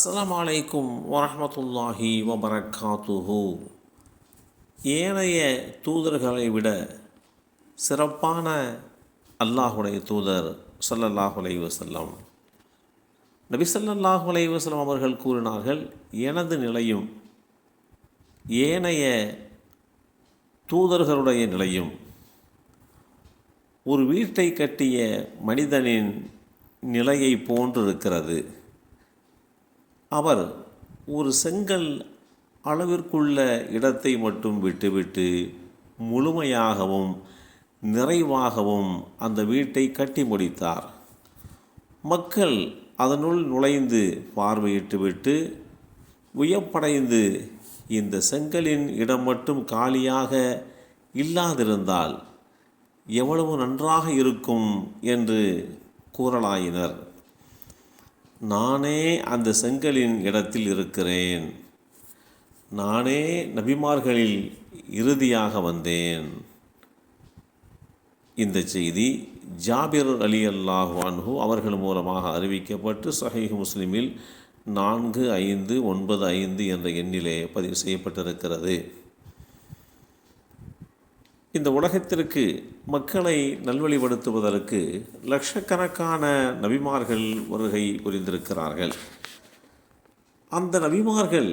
அஸ்லாம் வலைக்கும் வரமத்துல்லாஹி வபரகாத்துஹு ஏனைய தூதர்களை விட சிறப்பான அல்லாஹுடைய தூதர் ஸல்லல்லாஹு வசல்லம் நபி ஸல்லல்லாஹு அலைஹி அவர்கள் கூறினார்கள் எனது நிலையும் ஏனைய தூதர்களுடைய நிலையும் ஒரு வீட்டை கட்டிய மனிதனின் நிலையை போன்று இருக்கிறது அவர் ஒரு செங்கல் அளவிற்குள்ள இடத்தை மட்டும் விட்டுவிட்டு முழுமையாகவும் நிறைவாகவும் அந்த வீட்டை கட்டி முடித்தார். மக்கள் அதனுள் நுழைந்து பார்வையிட்டுவிட்டு வியப்படைந்து இந்த செங்கலின் இடம் மட்டும் காலியாக இல்லாதிருந்தால் எவ்வளவு நன்றாக இருக்கும் என்று கூறலாயினர். நானே அந்த செங்கலின் இடத்தில் இருக்கிறேன். நானே நபிமார்களில் இறுதியாக வந்தேன். இந்த செய்தி ஜாபிர் அலி அல்லாஹ் அன்ஹு அவர்கள் மூலமாக அறிவிக்கப்பட்டு சஹீஹ் முஸ்லிமில் நான்கு ஐந்து ஒன்பது ஐந்து என்ற எண்ணிலே பதிவு செய்யப்பட்டிருக்கிறது. இந்த உலகத்திற்கு மக்களை நல்வழிப்படுத்துவதற்கு லட்சக்கணக்கான நபிமார்கள் வருகை புரிந்திருக்கிறார்கள். அந்த நபிமார்கள்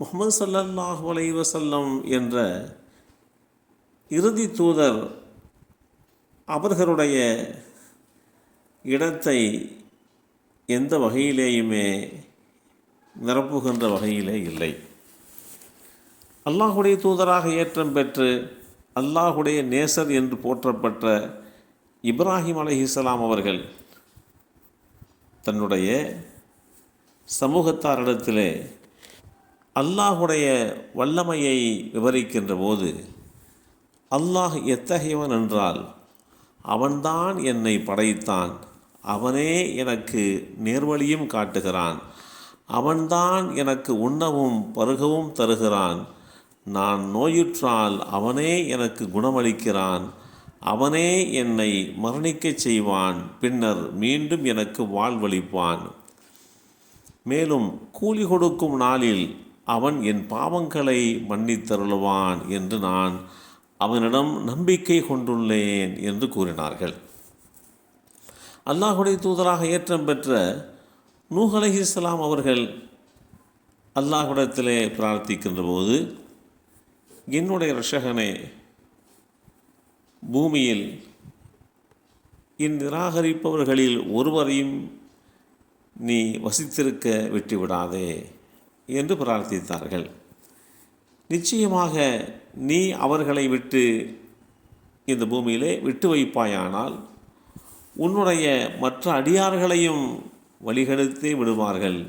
முகமது சல்லல்லாஹ் அலைஹி என்ற இறுதி தூதர் அவர்களுடைய இடத்தை எந்த வகையிலேயுமே நிரப்புகின்ற வகையிலே இல்லை. அல்லாஹுடைய தூதராக ஏற்றம் பெற்று அல்லாஹுடைய நேசர் என்று போற்றப்பட்ட இப்ராஹிம் அலைஹிஸ்ஸலாம் அவர்கள் தன்னுடைய சமூகத்தாரிடத்திலே அல்லாஹுடைய வல்லமையை விவரிக்கின்ற போது அல்லாஹ் எத்தகையவன் என்றால் அவன்தான் என்னை படைத்தான். அவனே எனக்கு நேர்வழியும் காட்டுகிறான். அவன்தான் எனக்கு உண்ணவும் பருகவும் தருகிறான். நான் நோயுற்றால் அவனே எனக்கு குணமளிக்கிறான். அவனே என்னை மரணிக்கச் செய்வான். பின்னர் மீண்டும் எனக்கு வாழ்வளிப்பான். மேலும் கூலி கொடுக்கும் நாளில் அவன் என் பாவங்களை மன்னித்தருளுவான் என்று நான் அவனிடம் நம்பிக்கை கொண்டுள்ளேன் என்று கூறினார்கள். அல்லாஹுடைய தூதராக ஏற்றம் பெற்ற நூஹ் இஸ்லாம் அவர்கள் அல்லாஹுடத்திலே பிரார்த்திக்கின்ற போது என்னுடைய ரிஷகனே பூமியில் இந்நிராகரிப்பவர்களில் ஒருவரையும் நீ வசித்திருக்க விட்டுவிடாதே என்று பிரார்த்தித்தார்கள். நிச்சயமாக நீ அவர்களை விட்டு இந்த பூமியிலே விட்டு வைப்பாயானால் உன்னுடைய மற்ற அடியார்களையும் வழிகெடுத்தே விடுவார்கள்.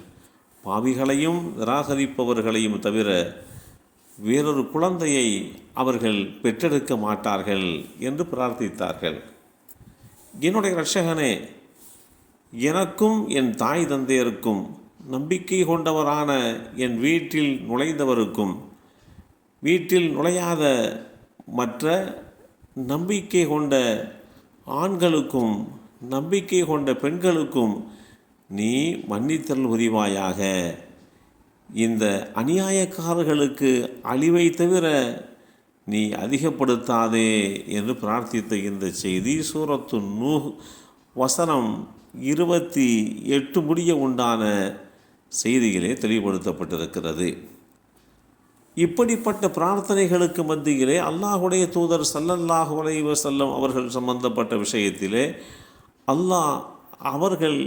பாவிகளையும் நிராகரிப்பவர்களையும் தவிர வேறொரு குழந்தையை அவர்கள் பெற்றெடுக்க மாட்டார்கள் என்று பிரார்த்தித்தார்கள். என்னுடைய ரட்சகனே எனக்கும் என் தாய் தந்தையருக்கும் நம்பிக்கை கொண்டவரான என் வீட்டில் நுழைந்தவருக்கும் வீட்டில் நுழையாத மற்ற நம்பிக்கை கொண்ட ஆண்களுக்கும் நம்பிக்கை கொண்ட பெண்களுக்கும் நீ மன்னித்தல் உரிவாயாக இந்த அநியாயக்காரர்களுக்கு அழிவை தவிர நீ அதிகப்படுத்தாதே என்று பிரார்த்தித்த இந்த செய்தி சூரத்து நூ வசனம் இருபத்தி எட்டு முடிய உண்டான செய்திகளே தெளிவுபடுத்தப்பட்டிருக்கிறது. இப்படிப்பட்ட பிரார்த்தனைகளுக்கு மத்தியிலே அல்லாஹுடைய தூதர் சல்லல்லாஹு அலைஹி செல்லம் அவர்கள் சம்பந்தப்பட்ட விஷயத்திலே அல்லாஹ் அவர்கள்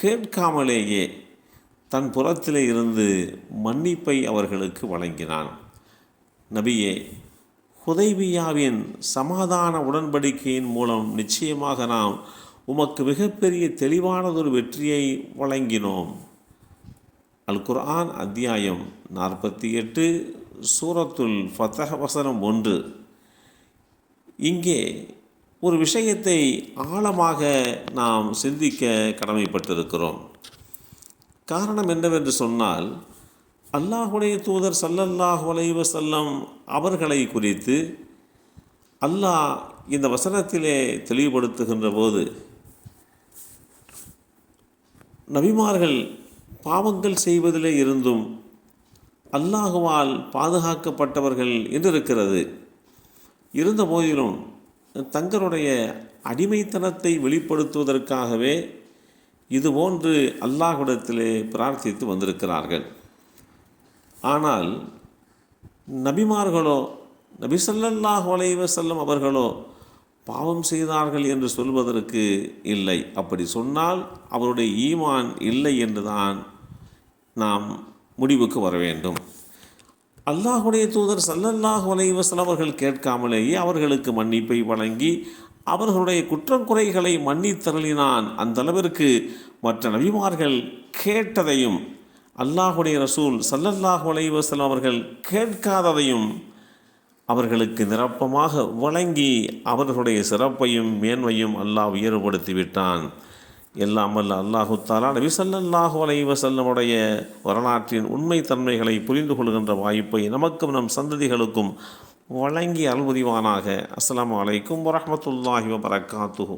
கேட்காமலேயே தன் புறத்திலே இருந்து மன்னிப்பை அவர்களுக்கு வழங்கினான். நபியே ஹுதைபியாவின் சமாதான உடன்படிக்கையின் மூலம் நிச்சயமாக நாம் உமக்கு மிகப்பெரிய தெளிவானதொரு வெற்றியை வழங்கினோம். அல் குர்ஆன் அத்தியாயம் நாற்பத்தி எட்டு சூரத்துல் ஃபத்தஹ வசனம் ஒன்று. இங்கே ஒரு விஷயத்தை ஆழமாக நாம் சிந்திக்க கடமைப்பட்டிருக்கிறோம். காரணம் என்னவென்று சொன்னால் அல்லாஹுடைய தூதர் சல்லல்லாஹ் அலைஹி செல்லம் அவர்களை குறித்து அல்லாஹ் இந்த வசனத்திலே தெளிவுபடுத்துகின்ற போது நபிமார்கள் பாவங்கள் செய்வதிலே இருந்தும் அல்லாஹுவால் பாதுகாக்கப்பட்டவர்கள் என்று இருக்கிறது இருந்த போதிலும் தங்களுடைய அடிமைத்தனத்தை வெளிப்படுத்துவதற்காகவே இதுபோன்று அல்லாஹ்விடத்திலே பிரார்த்தித்து வந்திருக்கிறார்கள். ஆனால் நபிமார்களோ நபி ஸல்லல்லாஹு அலைஹி அவர்களோ பாவம் செய்தார்கள் என்று சொல்வதற்கு இல்லை. அப்படி சொன்னால் அவருடைய ஈமான் இல்லை என்றுதான் நாம் முடிவுக்கு வர வேண்டும். அல்லாஹுடைய தூதர் சல்லல்லாஹ் அலைஹி அவர்கள் கேட்காமலேயே அவர்களுக்கு மன்னிப்பை வழங்கி அவர்களுடைய குற்றம் குறைகளை மன்னித்தருளினான் அந்த அளவிற்கு மற்ற நபிமார்கள் கேட்டதையும் அல்லாஹுடைய ரசூல் சல்லல்லாஹு அலைஹி அவர்கள் கேட்காததையும் அவர்களுக்கு நிரப்பமாக வழங்கி அவர்களுடைய சிறப்பையும் மேன்மையும் அல்லாஹ் உயர்வுபடுத்தி விட்டான். எல்லாம் அல்ல அல்லாஹு தாலா நபி ஸல்லல்லாஹு அலைவசல்லமுடைய வரலாற்றின் உண்மை தன்மைகளை புரிந்து கொள்கின்ற வாய்ப்பை நமக்கும் நம் சந்ததிகளுக்கும் வழங்கி அல்புதிவானாக அஸ்லாம் அலைக்கும் வரமத்துல்லாஹி வபரகாத்துஹு.